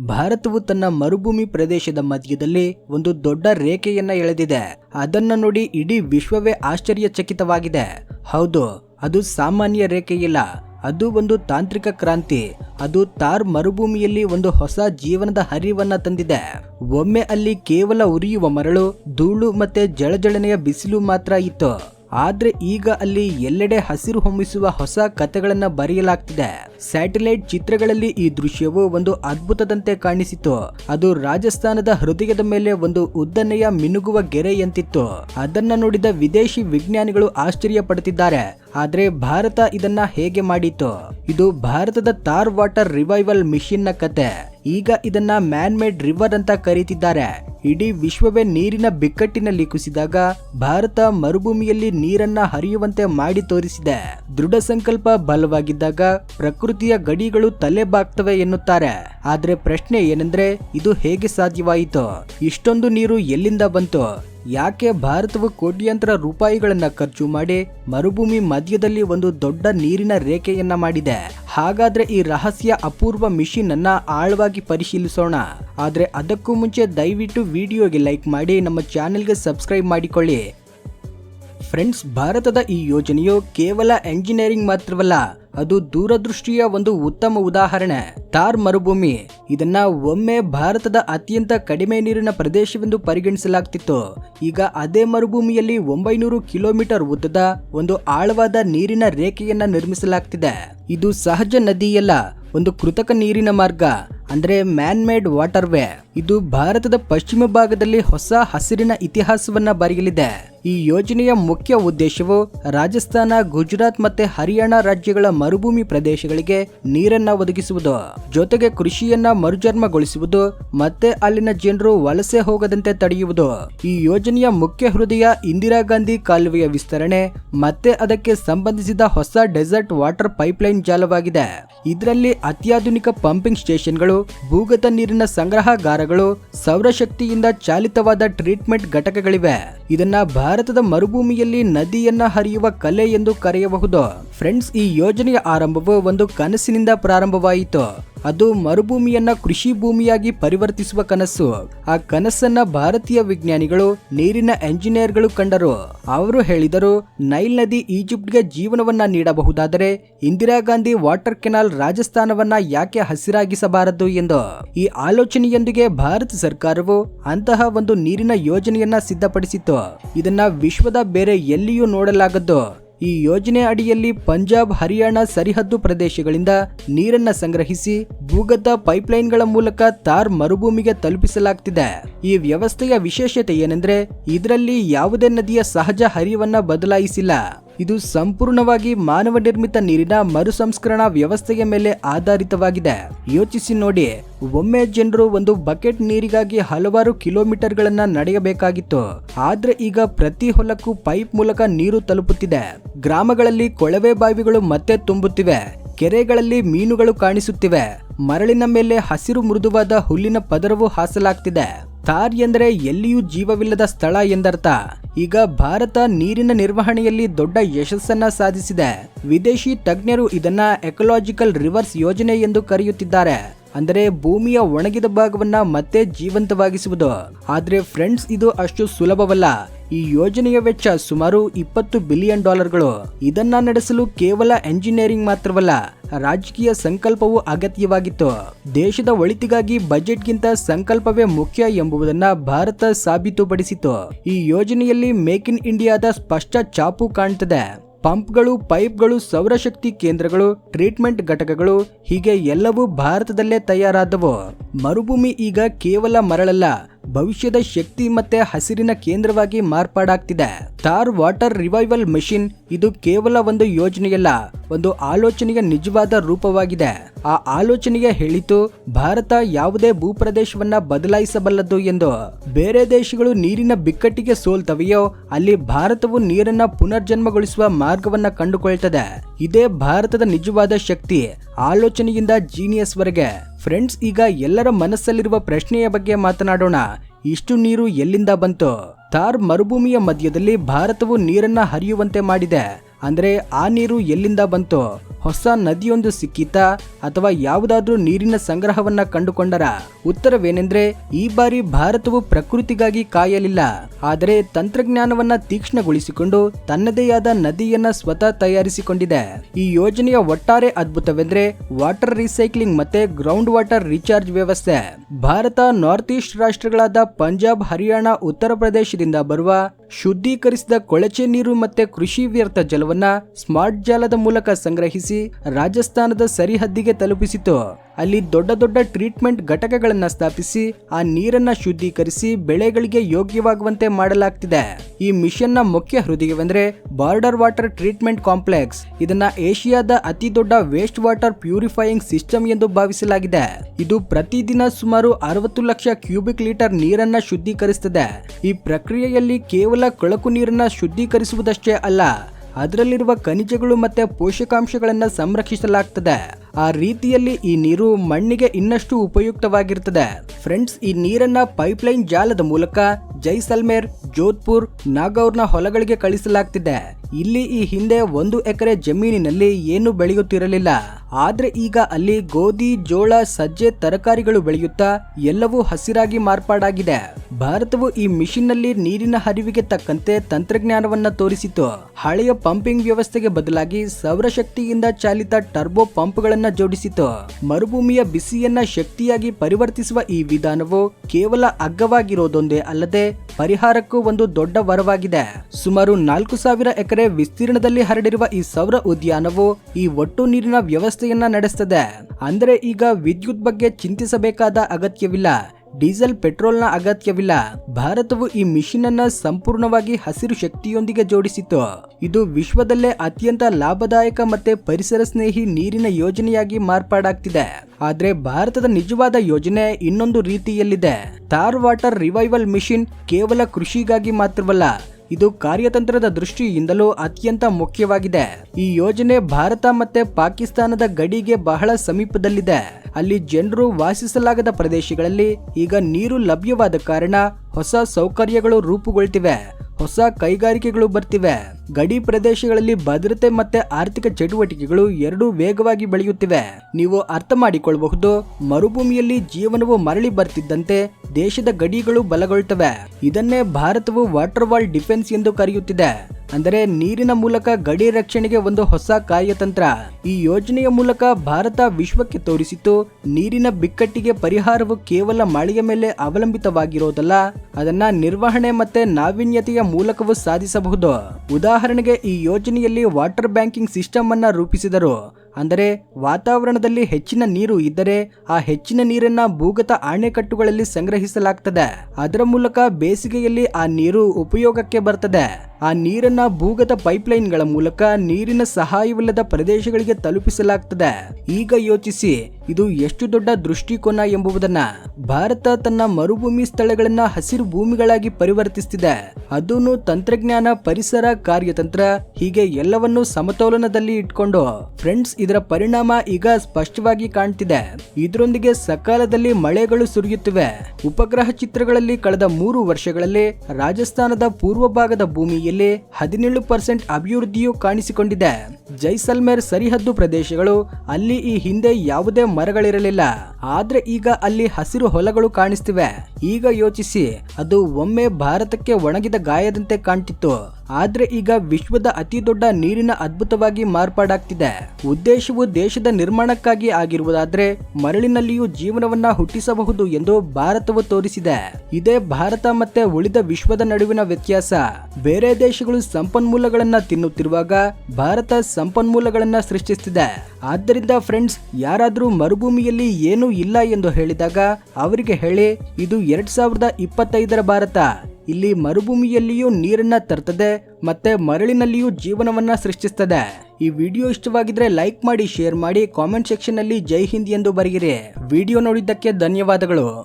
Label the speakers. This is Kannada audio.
Speaker 1: ಭಾರತವು ತನ್ನ ಮರುಭೂಮಿ ಪ್ರದೇಶದ ಮಧ್ಯದಲ್ಲಿ ಒಂದು ದೊಡ್ಡ ರೇಖೆಯನ್ನ ಎಳೆದಿದೆ. ಅದನ್ನ ನೋಡಿ ಇಡೀ ವಿಶ್ವವೇ ಆಶ್ಚರ್ಯಚಕಿತವಾಗಿದೆ. ಹೌದು, ಅದು ಸಾಮಾನ್ಯ ರೇಖೆಯಿಲ್ಲ. ಅದು ಒಂದು ತಾಂತ್ರಿಕ ಕ್ರಾಂತಿ. ಅದು ತಾರ್ ಮರುಭೂಮಿಯಲ್ಲಿ ಒಂದು ಹೊಸ ಜೀವನದ ಹರಿವನ್ನ ತಂದಿದೆ. ಒಮ್ಮೆ ಅಲ್ಲಿ ಕೇವಲ ಉರಿಯುವ ಮರಳು, ಧೂಳು ಮತ್ತೆ ಜಳಜಳನೆಯ ಬಿಸಿಲು ಮಾತ್ರ ಇತ್ತು. ಆದ್ರೆ ಈಗ ಅಲ್ಲಿ ಎಲ್ಲೆಡೆ ಹಸಿರು ಹೊಮ್ಮಿಸುವ ಹೊಸ ಕಥೆಗಳನ್ನ ಬರೆಯಲಾಗ್ತಿದೆ. ಸ್ಯಾಟಲೈಟ್ ಚಿತ್ರಗಳಲ್ಲಿ ಈ ದೃಶ್ಯವು ಒಂದು ಅದ್ಭುತದಂತೆ ಕಾಣಿಸಿತು. ಅದು ರಾಜಸ್ಥಾನದ ಹೃದಯದ ಮೇಲೆ ಒಂದು ಉದ್ದನೆಯ ಮಿನುಗುವ ಗೆರೆಯಂತಿತ್ತು. ಅದನ್ನ ನೋಡಿದ ವಿದೇಶಿ ವಿಜ್ಞಾನಿಗಳು ಆಶ್ಚರ್ಯ ಪಡುತ್ತಿದ್ದಾರೆ. ಆದ್ರೆ ಭಾರತ ಇದನ್ನ ಹೇಗೆ ಮಾಡಿತ್ತು? ಇದು ಭಾರತದ ತಾರ್ ವಾಟರ್ ರಿವೈವಲ್ ಮಿಷಿನ್ನ ಕತೆ. ಈಗ ಇದನ್ನ ಮ್ಯಾನ್ ಮೇಡ್ ರಿವರ್ ಅಂತ ಕರೀತಿದ್ದಾರೆ. ಇಡೀ ವಿಶ್ವವೇ ನೀರಿನ ಬಿಕ್ಕಟ್ಟಿನಲ್ಲಿ ಕುಸಿದಾಗ ಭಾರತ ಮರುಭೂಮಿಯಲ್ಲಿ ನೀರನ್ನ ಹರಿಯುವಂತೆ ಮಾಡಿ ತೋರಿಸಿದೆ. ದೃಢ ಸಂಕಲ್ಪ ಬಲವಾಗಿದ್ದಾಗ ಪ್ರಕೃತಿಯ ಗಡಿಗಳು ತಲೆ ಬಾಗ್ತವೆ ಎನ್ನುತ್ತಾರೆ. ಆದ್ರೆ ಪ್ರಶ್ನೆ ಏನಂದ್ರೆ, ಇದು ಹೇಗೆ ಸಾಧ್ಯವಾಯಿತು? ಇಷ್ಟೊಂದು ನೀರು ಎಲ್ಲಿಂದ ಬಂತು? ಯಾಕೆ ಭಾರತವು ಕೋಟ್ಯಂತರ ರೂಪಾಯಿಗಳನ್ನು ಖರ್ಚು ಮಾಡಿ ಮರುಭೂಮಿ ಮಧ್ಯದಲ್ಲಿ ಒಂದು ದೊಡ್ಡ ನೀರಿನ ರೇಖೆಯನ್ನ ಮಾಡಿದೆ? ಹಾಗಾದ್ರೆ ಈ ರಹಸ್ಯ ಅಪೂರ್ವ ಮಿಷಿನ್ ಅನ್ನ ಆಳವಾಗಿ ಪರಿಶೀಲಿಸೋಣ. ಆದ್ರೆ ಅದಕ್ಕೂ ಮುಂಚೆ ದಯವಿಟ್ಟು ವಿಡಿಯೋಗೆ ಲೈಕ್ ಮಾಡಿ, ನಮ್ಮ ಚಾನೆಲ್ಗೆ ಸಬ್ಸ್ಕ್ರೈಬ್ ಮಾಡಿಕೊಳ್ಳಿ. ಫ್ರೆಂಡ್ಸ್, ಭಾರತದ ಈ ಯೋಜನೆಯು ಕೇವಲ ಎಂಜಿನಿಯರಿಂಗ್ ಮಾತ್ರವಲ್ಲ, ಅದು ದೂರದೃಷ್ಟಿಯ ಒಂದು ಉತ್ತಮ ಉದಾಹರಣೆ. ಥಾರ್ ಮರುಭೂಮಿ. ಇದನ್ನ ಒಮ್ಮೆ ಭಾರತದ ಅತ್ಯಂತ ಕಡಿಮೆ ನೀರಿನ ಪ್ರದೇಶವೆಂದು ಪರಿಗಣಿಸಲಾಗ್ತಿತ್ತು. ಈಗ ಅದೇ ಮರುಭೂಮಿಯಲ್ಲಿ ಒಂಬೈನೂರು ಕಿಲೋಮೀಟರ್ ಉದ್ದದ ಒಂದು ಆಳವಾದ ನೀರಿನ ರೇಖೆಯನ್ನ ನಿರ್ಮಿಸಲಾಗ್ತಿದೆ. ಇದು ಸಹಜ ನದಿಯಲ್ಲ, ಒಂದು ಕೃತಕ ನೀರಿನ ಮಾರ್ಗ. ಅಂದ್ರೆ ಮ್ಯಾನ್ ಮೇಡ್ ವಾಟರ್ ವೇ ಇದು ಭಾರತದ ಪಶ್ಚಿಮ ಭಾಗದಲ್ಲಿ ಹೊಸ ಹಸಿರಿನ ಇತಿಹಾಸವನ್ನ ಬರೆಯಲಿದೆ. ಈ ಯೋಜನೆಯ ಮುಖ್ಯ ಉದ್ದೇಶವು ರಾಜಸ್ಥಾನ, ಗುಜರಾತ್ ಮತ್ತೆ ಹರಿಯಾಣ ರಾಜ್ಯಗಳ ಮರುಭೂಮಿ ಪ್ರದೇಶಗಳಿಗೆ ನೀರನ್ನ ಒದಗಿಸುವುದು. ಜೊತೆಗೆ ಕೃಷಿಯನ್ನ ಮರುಜನ್ಮಗೊಳಿಸುವುದು ಮತ್ತೆ ಅಲ್ಲಿನ ಜನರು ವಲಸೆ ಹೋಗದಂತೆ ತಡೆಯುವುದು. ಈ ಯೋಜನೆಯ ಮುಖ್ಯ ಹೃದಯ ಇಂದಿರಾ ಗಾಂಧಿ ಕಾಲುವೆಯ ವಿಸ್ತರಣೆ ಮತ್ತೆ ಅದಕ್ಕೆ ಸಂಬಂಧಿಸಿದ ಹೊಸ ಡೆಸರ್ಟ್ ವಾಟರ್ ಪೈಪ್ಲೈನ್ ಜಾಲವಾಗಿದೆ. ಇದರಲ್ಲಿ ಅತ್ಯಾಧುನಿಕ ಪಂಪಿಂಗ್ ಸ್ಟೇಷನ್ಗಳು ಭೂಗತ ನೀರಿನ ಸಂಗ್ರಹಗಾರಗಳು ಸೌರಶಕ್ತಿಯಿಂದ ಚಾಲಿತವಾದ ಟ್ರೀಟ್ಮೆಂಟ್ ಘಟಕಗಳಿವೆ. ಇದನ್ನ ಭಾರತದ ಮರುಭೂಮಿಯಲ್ಲಿ ನದಿಯನ್ನ ಹರಿಯುವ ಕಲೆ ಎಂದು ಕರೆಯಬಹುದು. ಫ್ರೆಂಡ್ಸ್, ಈ ಯೋಜನೆಯ ಆರಂಭವು ಒಂದು ಕನಸಿನಿಂದ ಪ್ರಾರಂಭವಾಯಿತು. ಅದು ಮರುಭೂಮಿಯನ್ನ ಕೃಷಿ ಭೂಮಿಯಾಗಿ ಪರಿವರ್ತಿಸುವ ಕನಸು. ಆ ಕನಸನ್ನ ಭಾರತೀಯ ವಿಜ್ಞಾನಿಗಳು, ನೀರಿನ ಎಂಜಿನಿಯರ್ಗಳು ಕಂಡರು. ಅವರು ಹೇಳಿದರು, ನೈಲ್ ನದಿ ಈಜಿಪ್ಟ್ಗೆ ಜೀವನವನ್ನ ನೀಡಬಹುದಾದರೆ ಇಂದಿರಾ ಗಾಂಧಿ ವಾಟರ್ ಕೆನಾಲ್ ರಾಜಸ್ಥಾನವನ್ನ ಯಾಕೆ ಹಸಿರಾಗಿಸಬಾರದು? ಎಂದು. ಈ ಆಲೋಚನೆಯೊಂದಿಗೆ ಭಾರತ ಸರ್ಕಾರವು ಅಂತಹ ಒಂದು ನೀರಿನ ಯೋಜನೆಯನ್ನ ಸಿದ್ಧಪಡಿಸಿತ್ತು. ಇದನ್ನ ವಿಶ್ವದ ಬೇರೆ ಎಲ್ಲಿಯೂ ನೋಡಲಾಗದ್ದು. ಈ ಯೋಜನೆ ಅಡಿಯಲ್ಲಿ ಪಂಜಾಬ್ ಹರಿಯಾಣ ಸರಿಹದ್ದು ಪ್ರದೇಶಗಳಿಂದ ನೀರನ್ನ ಸಂಗ್ರಹಿಸಿ ಭೂಗತ ಪೈಪ್ಲೈನ್ಗಳ ಮೂಲಕ ತಾರ್ ಮರುಭೂಮಿಗೆ ತಲುಪಿಸಲಾಗ್ತಿದೆ. ಈ ವ್ಯವಸ್ಥೆಯ ವಿಶೇಷತೆ ಏನೆಂದ್ರೆ, ಇದರಲ್ಲಿ ಯಾವುದೇ ನದಿಯ ಸಹಜ ಹರಿವನ್ನ ಬದಲಾಯಿಸಿಲ್ಲ. ಇದು ಸಂಪೂರ್ಣವಾಗಿ ಮಾನವ ನಿರ್ಮಿತ ನೀರಿನ ಮರುಸಂಸ್ಕರಣಾ ವ್ಯವಸ್ಥೆಯ ಮೇಲೆ ಆಧಾರಿತವಾಗಿದೆ. ಯೋಚಿಸಿ ನೋಡಿ, ಒಮ್ಮೆ ಜನರು ಒಂದು ಬಕೆಟ್ ನೀರಿಗಾಗಿ ಹಲವಾರು ಕಿಲೋಮೀಟರ್ಗಳನ್ನ ನಡೆಯಬೇಕಾಗಿತ್ತು. ಆದ್ರೆ ಈಗ ಪ್ರತಿ ಹೊಲಕ್ಕೂ ಪೈಪ್ ಮೂಲಕ ನೀರು ತಲುಪುತ್ತಿದೆ. ಗ್ರಾಮಗಳಲ್ಲಿ ಕೊಳವೆ ಬಾವಿಗಳು ಮತ್ತೆ ತುಂಬುತ್ತಿವೆ. ಕೆರೆಗಳಲ್ಲಿ ಮೀನುಗಳು ಕಾಣಿಸುತ್ತಿವೆ. ಮರಳಿನ ಮೇಲೆ ಹಸಿರು ಮೃದುವಾದ ಹುಲ್ಲಿನ ಪದರವು ಹಾಸಲಾಗ್ತಿದೆ. ತಾರ್ ಎಂದರೆ ಎಲ್ಲಿಯೂ ಜೀವವಿಲ್ಲದ ಸ್ಥಳ ಎಂದರ್ಥ. ಈಗ ಭಾರತ ನೀರಿನ ನಿರ್ವಹಣೆಯಲ್ಲಿ ದೊಡ್ಡ ಯಶಸ್ಸನ್ನ ಸಾಧಿಸಿದೆ. ವಿದೇಶಿ ತಜ್ಞರು ಇದನ್ನ ಎಕಲಾಜಿಕಲ್ ರಿವರ್ಸ್ ಯೋಜನೆ ಎಂದು ಕರೆಯುತ್ತಿದ್ದಾರೆ. ಅಂದರೆ ಭೂಮಿಯ ಒಣಗಿದ ಭಾಗವನ್ನ ಮತ್ತೆ ಜೀವಂತವಾಗಿಸುವುದು. ಆದರೆ ಫ್ರೆಂಡ್ಸ್ ಇದು ಅಷ್ಟು ಸುಲಭವಲ್ಲ. ಈ ಯೋಜನೆಯ ವೆಚ್ಚ ಸುಮಾರು ಇಪ್ಪತ್ತು ಬಿಲಿಯನ್ ಡಾಲರ್ಗಳು ಇದನ್ನ ನಡೆಸಲು ಕೇವಲ ಎಂಜಿನಿಯರಿಂಗ್ ಮಾತ್ರವಲ್ಲ, ರಾಜಕೀಯ ಸಂಕಲ್ಪವು ಅಗತ್ಯವಾಗಿತ್ತು. ದೇಶದ ಒಳಿತಿಗಾಗಿ ಬಜೆಟ್ಗಿಂತ ಸಂಕಲ್ಪವೇ ಮುಖ್ಯ ಎಂಬುದನ್ನ ಭಾರತ ಸಾಬೀತುಪಡಿಸಿತು ಈ ಯೋಜನೆಯಲ್ಲಿ ಮೇಕ್ ಇನ್ ಇಂಡಿಯಾದ ಸ್ಪಷ್ಟ ಚಾಪು ಕಾಣ್ತದೆ. ಪಂಪ್ಗಳು ಪೈಪ್ಗಳು ಸೌರಶಕ್ತಿ ಕೇಂದ್ರಗಳು ಟ್ರೀಟ್ಮೆಂಟ್ ಘಟಕಗಳು ಹೀಗೆ ಎಲ್ಲವೂ ಭಾರತದಲ್ಲೇ ತಯಾರಾದವು. ಮರುಭೂಮಿ ಈಗ ಕೇವಲ ಮರಳಲ್ಲ. ಭವಿಷ್ಯದ ಶಕ್ತಿ ಮತ್ತೆ ಹಸಿರಿನ ಕೇಂದ್ರವಾಗಿ ಮಾರ್ಪಾಡಾಗ್ತಿದೆ. ಥಾರ್ ವಾಟರ್ ರಿವೈವಲ್ ಮೆಷಿನ್ ಇದು ಕೇವಲ ಒಂದು ಯೋಜನೆಯಲ್ಲ, ಒಂದು ಆಲೋಚನೆಯ ನಿಜವಾದ ರೂಪವಾಗಿದೆ. ಆ ಆಲೋಚನೆಗೆ ಹೇಳಿತು, ಭಾರತ ಯಾವುದೇ ಭೂಪ್ರದೇಶವನ್ನ ಬದಲಾಯಿಸಬಲ್ಲದು ಎಂದು. ಬೇರೆ ದೇಶಗಳು ನೀರಿನ ಬಿಕ್ಕಟ್ಟಿಗೆ ಸೋಲ್ತವೆಯೋ, ಅಲ್ಲಿ ಭಾರತವು ನೀರನ್ನ ಪುನರ್ಜನ್ಮಗೊಳಿಸುವ ಮಾರ್ಗವನ್ನ ಕಂಡುಕೊಳ್ತದೆ. ಇದೇ ಭಾರತದ ನಿಜವಾದ ಶಕ್ತಿ, ಆಲೋಚನೆಯಿಂದ ಜೀನಿಯಸ್ ವರೆಗೆ. ಫ್ರೆಂಡ್ಸ್ ಈಗ ಎಲ್ಲರ ಮನಸ್ಸಲ್ಲಿರುವ ಪ್ರಶ್ನೆಯ ಬಗ್ಗೆ ಮಾತನಾಡೋಣ. ಇಷ್ಟು ನೀರು ಎಲ್ಲಿಂದ ಬಂತು? ಥಾರ್ ಮರುಭೂಮಿಯ ಮಧ್ಯದಲ್ಲಿ ಭಾರತವು ನೀರನ್ನ ಹರಿಯುವಂತೆ ಮಾಡಿದೆ. ಅಂದ್ರೆ ಆ ನೀರು ಎಲ್ಲಿಂದ ಬಂತು ಹೊಸ ನದಿಯೊಂದು ಸಿಕ್ಕಿತಾ ಅಥವಾ ಯಾವುದಾದ್ರೂ ನೀರಿನ ಸಂಗ್ರಹವನ್ನ ಕಂಡುಕೊಂಡರ? ಉತ್ತರವೇನೆಂದ್ರೆ ಈ ಬಾರಿ ಭಾರತವು ಪ್ರಕೃತಿಗಾಗಿ ಕಾಯಲಿಲ್ಲ. ಆದರೆ ತಂತ್ರಜ್ಞಾನವನ್ನ ತೀಕ್ಷ್ಣಗೊಳಿಸಿಕೊಂಡು ತನ್ನದೇ ಆದ ನದಿಯನ್ನ ಸ್ವತಃ ತಯಾರಿಸಿಕೊಂಡಿದೆ. ಈ ಯೋಜನೆಯ ಒಟ್ಟಾರೆ ಅದ್ಭುತವೆಂದ್ರೆ ವಾಟರ್ ರೀಸೈಕ್ಲಿಂಗ್ ಮತ್ತೆ ಗ್ರೌಂಡ್ ವಾಟರ್ ರೀಚಾರ್ಜ್ ವ್ಯವಸ್ಥೆ. ಭಾರತ ನಾರ್ತ್ ಈಸ್ಟ್ ರಾಷ್ಟ್ರಗಳಾದ ಪಂಜಾಬ್, ಹರಿಯಾಣ, ಉತ್ತರ ಪ್ರದೇಶದಿಂದ ಬರುವ ಶುದ್ಧೀಕರಿಸಿದ ಕೊಳಚೆ ನೀರು ಮತ್ತೆ ಕೃಷಿ ವ್ಯರ್ಥ ಜಲವನ್ನ ಸ್ಮಾರ್ಟ್ ಜಾಲದ ಮೂಲಕ ಸಂಗ್ರಹಿಸಿ ರಾಜಸ್ಥಾನದ ಸರಿಹದ್ದಿಗೆ ತಲುಪಿಸಿತು. ಅಲ್ಲಿ ದೊಡ್ಡ ದೊಡ್ಡ ಟ್ರೀಟ್ಮೆಂಟ್ ಘಟಕಗಳನ್ನು ಸ್ಥಾಪಿಸಿ, ಆ ನೀರನ್ನ ಶುದ್ಧೀಕರಿಸಿ ಬೆಳೆಗಳಿಗೆ ಯೋಗ್ಯವಾಗುವಂತೆ ಮಾಡಲಾಗ್ತಿದೆ. ಈ ಮಿಷನ್ನ ಮುಖ್ಯ ಹೃದಯವೆಂದರೆ ಬಾರ್ಡರ್ ವಾಟರ್ ಟ್ರೀಟ್ಮೆಂಟ್ ಕಾಂಪ್ಲೆಕ್ಸ್ ಇದನ್ನ ಏಷ್ಯಾದ ಅತಿ ದೊಡ್ಡ ವೇಸ್ಟ್ ವಾಟರ್ ಪ್ಯೂರಿಫೈಯಿಂಗ್ ಸಿಸ್ಟಮ್ ಎಂದು ಭಾವಿಸಲಾಗಿದೆ. ಇದು ಪ್ರತಿದಿನ ಸುಮಾರು ಅರವತ್ತು ಲಕ್ಷ ಕ್ಯೂಬಿಕ್ ಲೀಟರ್ ನೀರನ್ನ ಶುದ್ಧೀಕರಿಸುತ್ತದೆ ಈ ಪ್ರಕ್ರಿಯೆಯಲ್ಲಿ ಕೇವಲ ಕೊಳಕು ನೀರನ್ನ ಶುದ್ಧೀಕರಿಸುವುದಷ್ಟೇ ಅಲ್ಲ, ಅದರಲ್ಲಿರುವ ಖನಿಜಗಳು ಮತ್ತೆ ಪೋಷಕಾಂಶಗಳನ್ನು ಸಂರಕ್ಷಿಸಲಾಗ್ತದೆ. ಆ ರೀತಿಯಲ್ಲಿ ಈ ನೀರು ಮಣ್ಣಿಗೆ ಇನ್ನಷ್ಟು ಉಪಯುಕ್ತವಾಗಿರ್ತದೆ ಫ್ರೆಂಡ್ಸ್, ಈ ನೀರನ್ನ ಪೈಪ್ಲೈನ್ ಜಾಲದ ಮೂಲಕ ಜೈಸಲ್ಮೇರ್, ಜೋಧ್ಪುರ್, ನಾಗೌರ್ನ ಹೊಲಗಳಿಗೆ ಕಳಿಸಲಾಗ್ತಿದೆ. ಇಲ್ಲಿ ಈ ಹಿಂದೆ ಒಂದು ಎಕರೆ ಜಮೀನಿನಲ್ಲಿ ಏನು ಬೆಳೆಯುತ್ತಿರಲಿಲ್ಲ. ಆದ್ರೆ ಈಗ ಅಲ್ಲಿ ಗೋಧಿ, ಜೋಳ, ಸಜ್ಜೆ, ತರಕಾರಿಗಳು ಬೆಳೆಯುತ್ತಾ ಎಲ್ಲವೂ ಹಸಿರಾಗಿ ಮಾರ್ಪಾಡಾಗಿದೆ. ಭಾರತವು ಈ ಮಿಷಿನ್ನಲ್ಲಿ ನೀರಿನ ಹರಿವಿಗೆ ತಕ್ಕಂತೆ ತಂತ್ರಜ್ಞಾನವನ್ನ ತೋರಿಸಿತು ಹಳೆಯ ಪಂಪಿಂಗ್ ವ್ಯವಸ್ಥೆಗೆ ಬದಲಾಗಿ ಸೌರಶಕ್ತಿಯಿಂದ ಚಾಲಿತ ಟರ್ಬೋ ಪಂಪ್ಗಳನ್ನ ಜೋಡಿಸಿತು ಮರುಭೂಮಿಯ ಬಿಸಿಯನ್ನ ಶಕ್ತಿಯಾಗಿ ಪರಿವರ್ತಿಸುವ ಈ ವಿಧಾನವು ಕೇವಲ ಅಗ್ಗವಾಗಿರೋದೊಂದೇ ಅಲ್ಲದೆ ಪರಿಹಾರಕ್ಕೂ ಒಂದು ದೊಡ್ಡ ವರವಾಗಿದೆ. ಸುಮಾರು ನಾಲ್ಕು ಸಾವಿರ ಎಕರೆ ವಿಸ್ತೀರ್ಣದಲ್ಲಿ ಹರಡಿರುವ ಈ ಸೌರ ಉದ್ಯಾನವು ಈ ಒಟ್ಟು ನೀರಿನ ವ್ಯವಸ್ಥೆಯನ್ನ ನಡೆಸುತ್ತದೆ ಅಂದರೆ ಈಗ ವಿದ್ಯುತ್ ಬಗ್ಗೆ ಚಿಂತಿಸಬೇಕಾದ ಅಗತ್ಯವಿಲ್ಲ. ಡೀಸೆಲ್ ಪೆಟ್ರೋಲ್ನ ಅಗತ್ಯವಿಲ್ಲ. ಭಾರತವು ಈ ಮಿಷಿನ್ ಅನ್ನ ಸಂಪೂರ್ಣವಾಗಿ ಹಸಿರು ಶಕ್ತಿಯೊಂದಿಗೆ ಜೋಡಿಸಿತು ಇದು ವಿಶ್ವದಲ್ಲೇ ಅತ್ಯಂತ ಲಾಭದಾಯಕ ಮತ್ತೆ ಪರಿಸರ ಸ್ನೇಹಿ ನೀರಿನ ಯೋಜನೆಯಾಗಿ ಮಾರ್ಪಾಡಾಗ್ತಿದೆ. ಆದ್ರೆ ಭಾರತದ ನಿಜವಾದ ಯೋಜನೆ ಇನ್ನೊಂದು ರೀತಿಯಲ್ಲಿದೆ. ಥಾರ್ ವಾಟರ್ ರಿವೈವಲ್ ಮಿಷಿನ್ ಕೇವಲ ಕೃಷಿಗಾಗಿ ಮಾತ್ರವಲ್ಲ ಇದು ಕಾರ್ಯತಂತ್ರದ ದೃಷ್ಟಿಯಿಂದಲೂ ಅತ್ಯಂತ ಮುಖ್ಯವಾಗಿದೆ. ಈ ಯೋಜನೆ ಭಾರತ ಮತ್ತೆ ಪಾಕಿಸ್ತಾನದ ಗಡಿಗೆ ಬಹಳ ಸಮೀಪದಲ್ಲಿದೆ. ಅಲ್ಲಿ ಜನರು ವಾಸಿಸಲಾಗದ ಪ್ರದೇಶಗಳಲ್ಲಿ ಈಗ ನೀರು ಲಭ್ಯವಾದ ಕಾರಣ ಹೊಸ ಸೌಕರ್ಯಗಳು ರೂಪುಗೊಳ್ತಿವೆ. ಹೊಸ ಕೈಗಾರಿಕೆಗಳು ಬರ್ತಿವೆ. ಗಡಿ ಪ್ರದೇಶಗಳಲ್ಲಿ ಭದ್ರತೆ ಮತ್ತೆ ಆರ್ಥಿಕ ಚಟುವಟಿಕೆಗಳು ಎರಡೂ ವೇಗವಾಗಿ ಬೆಳೆಯುತ್ತಿವೆ. ನೀವು ಅರ್ಥ ಮಾಡಿಕೊಳ್ಳಬಹುದು ಮರುಭೂಮಿಯಲ್ಲಿ ಜೀವನವು ಮರಳಿ ಬರ್ತಿದ್ದಂತೆ ದೇಶದ ಗಡಿಗಳು ಬಲಗೊಳ್ತವೆ. ಇದನ್ನೇ ಭಾರತವು ವಾಟರ್ ವಾಲ್ ಡಿಫೆನ್ಸ್ ಎಂದು ಕರೆಯುತ್ತಿದೆ. ಅಂದರೆ ನೀರಿನ ಮೂಲಕ ಗಡಿ ರಕ್ಷಣೆಗೆ ಒಂದು ಹೊಸ ಕಾರ್ಯತಂತ್ರ. ಈ ಯೋಜನೆಯ ಮೂಲಕ ಭಾರತ ವಿಶ್ವಕ್ಕೆ ತೋರಿಸಿತು ನೀರಿನ ಬಿಕ್ಕಟ್ಟಿಗೆ ಪರಿಹಾರವು ಕೇವಲ ಮಳೆಯ ಮೇಲೆ ಅವಲಂಬಿತವಾಗಿರೋದಲ್ಲ, ಅದನ್ನ ನಿರ್ವಹಣೆ ಮತ್ತೆ ನಾವೀನ್ಯತೆಯ ಮೂಲಕವೂ ಸಾಧಿಸಬಹುದು. ಉದಾಹರಣೆಗೆ ಈ ಯೋಜನೆಯಲ್ಲಿ ವಾಟರ್ ಬ್ಯಾಂಕಿಂಗ್ ಸಿಸ್ಟಮ್ ಅನ್ನ ರೂಪಿಸಿದರು. ಅಂದರೆ ವಾತಾವರಣದಲ್ಲಿ ಹೆಚ್ಚಿನ ನೀರು ಇದ್ದರೆ ಆ ಹೆಚ್ಚಿನ ನೀರನ್ನ ಭೂಗತ ಅಣೆಕಟ್ಟುಗಳಲ್ಲಿ ಸಂಗ್ರಹಿಸಲಾಗ್ತದೆ. ಅದರ ಮೂಲಕ ಬೇಸಿಗೆಯಲ್ಲಿ ಆ ನೀರು ಉಪಯೋಗಕ್ಕೆ ಬರ್ತದೆ. ಆ ನೀರನ್ನ ಭೂಗತ ಪೈಪ್ಲೈನ್ಗಳ ಮೂಲಕ ನೀರಿನ ಸಹಾಯವಿಲ್ಲದ ಪ್ರದೇಶಗಳಿಗೆ ತಲುಪಿಸಲಾಗ್ತದೆ. ಈಗ ಯೋಚಿಸಿ, ಇದು ಎಷ್ಟು ದೊಡ್ಡ ದೃಷ್ಟಿಕೋನ ಎಂಬುದನ್ನ ಭಾರತ ತನ್ನ ಮರುಭೂಮಿ ಸ್ಥಳಗಳನ್ನ ಹಸಿರು ಭೂಮಿಗಳಾಗಿ ಪರಿವರ್ತಿಸ್ತಿದೆ. ಅದನ್ನು ತಂತ್ರಜ್ಞಾನ ಪರಿಸರ ಕಾರ್ಯತಂತ್ರ, ಹೀಗೆ ಎಲ್ಲವನ್ನೂ ಸಮತೋಲನದಲ್ಲಿ ಇಟ್ಕೊಂಡು. ಫ್ರೆಂಡ್ಸ್, ಇದರ ಪರಿಣಾಮ ಈಗ ಸ್ಪಷ್ಟವಾಗಿ ಕಾಣ್ತಿದೆ. ಇದರೊಂದಿಗೆ ಸಕಾಲದಲ್ಲಿ ಮಳೆಗಳು ಸುರಿಯುತ್ತಿವೆ. ಉಪಗ್ರಹ ಚಿತ್ರಗಳಲ್ಲಿ ಕಳೆದ ಮೂರು ವರ್ಷಗಳಲ್ಲಿ ರಾಜಸ್ಥಾನದ ಪೂರ್ವ ಭಾಗದ ಭೂಮಿಯಲ್ಲಿ ಹದಿನೇಳು ಪರ್ಸೆಂಟ್ ಅಭಿವೃದ್ಧಿಯು ಕಾಣಿಸಿಕೊಂಡಿದೆ. ಜೈಸಲ್ಮೇರ್ ಸರಿಹದ್ದು ಪ್ರದೇಶಗಳು ಅಲ್ಲಿ ಈ ಹಿಂದೆ ಯಾವುದೇ ಮರಗಳಿರಲಿಲ್ಲ. ಆದ್ರೆ ಈಗ ಅಲ್ಲಿ ಹಸಿರು ಹೊಲಗಳು ಕಾಣಿಸ್ತಿವೆ. ಈಗ ಯೋಚಿಸಿ, ಅದು ಒಮ್ಮೆ ಭಾರತಕ್ಕೆ ಒಣಗಿದ ಗಾಯದಂತೆ ಕಾಣ್ತಿತ್ತು. ಆದ್ರೆ ಈಗ ವಿಶ್ವದ ಅತಿ ದೊಡ್ಡ ನೀರಿನ ಅದ್ಭುತವಾಗಿ ಮಾರ್ಪಾಡಾಗ್ತಿದೆ. ಉದ್ದೇಶವು ದೇಶದ ನಿರ್ಮಾಣಕ್ಕಾಗಿ ಆಗಿರುವುದಾದ್ರೆ ಮರಳಿನಲ್ಲಿಯೂ ಜೀವನವನ್ನ ಹುಟ್ಟಿಸಬಹುದು ಎಂದು ಭಾರತವು ತೋರಿಸಿದೆ. ಇದೇ ಭಾರತ ಮತ್ತೆ ಉಳಿದ ವಿಶ್ವದ ನಡುವಿನ ವ್ಯತ್ಯಾಸ. ಬೇರೆ ದೇಶಗಳು ಸಂಪನ್ಮೂಲಗಳನ್ನ ತಿನ್ನುತ್ತಿರುವಾಗ ಭಾರತ ಸಂಪನ್ಮೂಲಗಳನ್ನ ಸೃಷ್ಟಿಸುತ್ತಿದೆ ಆದ್ದರಿಂದ ಫ್ರೆಂಡ್ಸ್ ಯಾರಾದರೂ ಮರುಭೂಮಿಯಲ್ಲಿ ಏನೂ ಇಲ್ಲ ಎಂದು ಹೇಳಿದಾಗ ಅವರಿಗೆ ಹೇಳಿ, ಇದು ಎರಡ್ ಸಾವಿರದ ಇಪ್ಪತ್ತೈದರ ಭಾರತ. ಇಲ್ಲಿ ಮರುಭೂಮಿಯಲ್ಲಿಯೂ ನೀರನ್ನ ತರ್ತದೆ, ಮತ್ತೆ ಮರಳಿನಲ್ಲಿಯೂ ಜೀವನವನ್ನ ಸೃಷ್ಟಿಸ್ತದೆ. ಈ ವಿಡಿಯೋ ಇಷ್ಟವಾಗಿದ್ರೆ ಲೈಕ್ ಮಾಡಿ, ಶೇರ್ ಮಾಡಿ, ಕಾಮೆಂಟ್ ಸೆಕ್ಷನ್ ಅಲ್ಲಿ ಜೈ ಹಿಂದ್ ಎಂದು ಬರೆಯಿರಿ. ವಿಡಿಯೋ ನೋಡಿದ್ದಕ್ಕೆ ಧನ್ಯವಾದಗಳು.